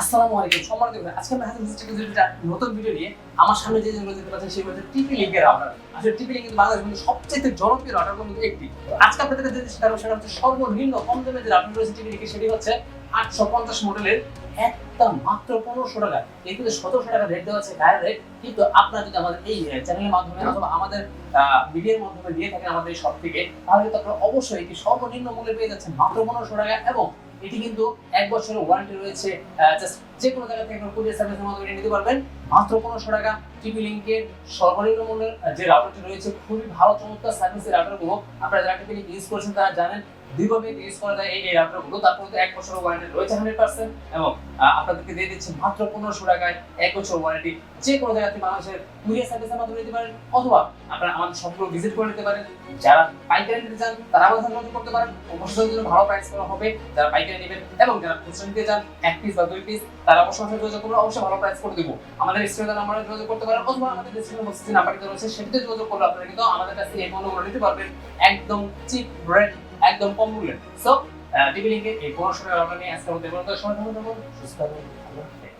আসসালামু আলাইকুম, সম্মানিত আজকে একটা নতুন ভিডিও নিয়ে আমার সামনে যে যেগুলো দেখতে পাচ্ছেন হচ্ছে টিপি লিঙ্কের আসলে টিপি সবচেয়ে জনপ্রিয় রাউটার একটি। আজকে আপনাদের সেটা হচ্ছে সর্বনিম্ন কম দামে যে রয়েছে টিপি লিঙ্কের সেটি হচ্ছে আটশো পঞ্চাশ মডেলের একটা মাত্র পনেরোশো টাকা। এই কিন্তু সতেরোশো টাকা রেট দেওয়া আছে গায়ের রেট কিন্তু আপনারা যদি আমাদের এই চ্যানেলের মাধ্যমে অথবা আমাদের ভিডিওর মাধ্যমে দিয়ে থাকেন আমাদের এই সব থেকে, তাহলে কিন্তু আপনারা অবশ্যই এটি সর্বনিম্ন মূল্যে পেয়ে যাচ্ছেন মাত্র পনেরোশো টাকা এবং এটি কিন্তু এক বছরের ওয়ারেন্টি রয়েছে জাস্ট যে কোনো জায়গা থেকে কুরিয়ার সার্ভিসের মাধ্যমে নিতে পারবেন। মাত্র পনেরোশো টাকা টিপি লিঙ্কের সর্বনিম্ন মূল্যের যে রাউটারটি রয়েছে, খুবই ভালো, চমৎকার সার্ভিসের রাউটারগুলো। আপনারা যারা টিপি লিঙ্ক ইউজ করেছেন, তারা জানেন ইউজ করা যায় এই রাউটারগুলো। তারপর এক বছরের ওয়ারেন্টি রয়েছে হান্ড্রেড পার্সেন্ট এবং আপনাদেরকে দিয়ে দিচ্ছি মাত্র পনেরোশো টাকায় এক বছর ওয়ারেন্টি যে কোনো জায়গা থেকে বাংলাদেশের কুরিয়ার সার্ভিসের মাধ্যমে নিতে পারেন, অথবা আপনারা আমাদের সবগুলো ভিজিট করে নিতে পারেন। যারা পাইকারি নিতে চান, তারা আমাদের সাথে করতে পারেন। অবশ্যই ভালো প্রাইস করা হবে। যারা পাইকারি নেবেন এবং যারা খুচরা নিতে চান, এক পিস বা দুই পিস তারা অবশ্যই যোগাযোগ করবেন অবশ্যই ভালো প্রাইস করে দেবো। আমাদের স্ক্রিনে নাম্বারে যোগাযোগ করতে পারেন অথবা আমাদের ডিসক্রিপশন বক্সে যে নাম্বারটি রয়েছে সেটিতে যোগাযোগ করলে আপনারা কিন্তু আমাদের কাছে এই পণ্যগুলো নিতে পারবেন। একদম চিপ রেট একদম কম মূল্যে সো টিভি লিঙ্কে এই পণ্য সময় অর্ডার নিয়ে আজকে আমাদের সুস্থ হাফেজ।